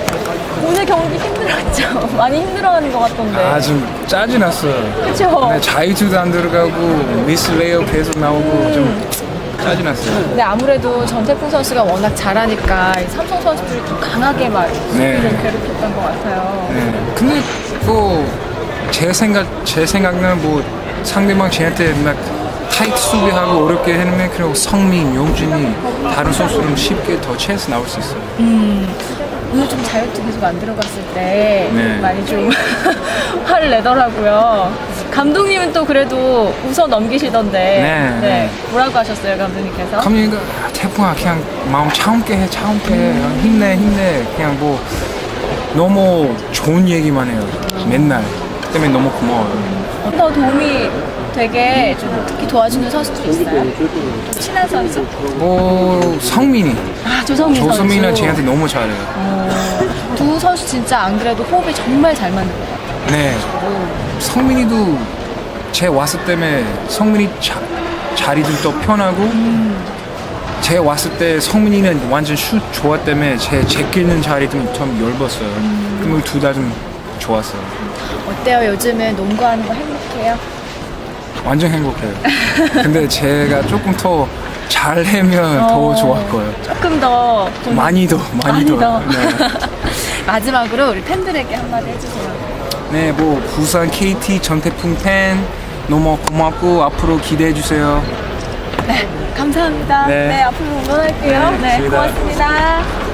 오늘 경기 힘들었죠? 많이 힘들어하는 것 같던데. 아, 좀 짜증 났어요. 그쵸? 네, 자유투도 안 들어가고 미스 레이어 계속 나오고 좀 짜증 났어요. 근데 아무래도 전태풍 선수가 워낙 잘하니까 이 삼성 선수들이 좀 강하게 막 네. 수비를 괴롭혔던 것 같아요. 네. 근데 뭐 제 생각 제 생각은 뭐 상대방 쟤한테 막 타이트 수비하고 어렵게 해놓으면 그리고 성민, 용준이 다른 선수는 쉽게 더 찬스 나올 수 있어요. 오늘 좀 자유투 계속 안 들어갔을 때 네. 많이 좀 화를 내더라고요. 감독님은 또 그래도 웃어 넘기시던데 네. 뭐라고 하셨어요 감독님께서? 감독님가 태풍아 그냥 마음 차갑게 해 차갑게 해 힘내 힘내 그냥 뭐 너무 좋은 얘기만 해요 맨날 때문에 너무 고마워요. 더 도움이 되게 좀 특히 도와주는 선수도 있어요? 좀 친한 선수? 뭐 성민이 아 조성민 선수. 조수민은 쟤한테 너무 잘해요. 두 선수 진짜 안 그래도 호흡이 정말 잘 맞는 것 같아요. 네. 성민이도 제 왔을 때문에 성민이 자, 자리 좀더 편하고 제 왔을 때 성민이는 완전 슛 좋았 때문에 제 제끼는 자리 좀, 좀 넓었어요. 그러면 둘다 좀 좋았어요. 어때요? 요즘은 농구하는 거 행복해요? 완전 행복해요. 근데 제가 조금 더 잘하면 더 어, 좋을 거예요. 조금 더 좀- 많이 더, 많이, 많이 더. 네. 마지막으로 우리 팬들에게 한마디 해주세요. 네, 뭐 부산 KT 전태풍 팬 너무 고맙고 앞으로 기대해 주세요. 감사합니다. 네. 네, 앞으로 응원할게요. 네, 네, 고맙습니다. 고맙습니다.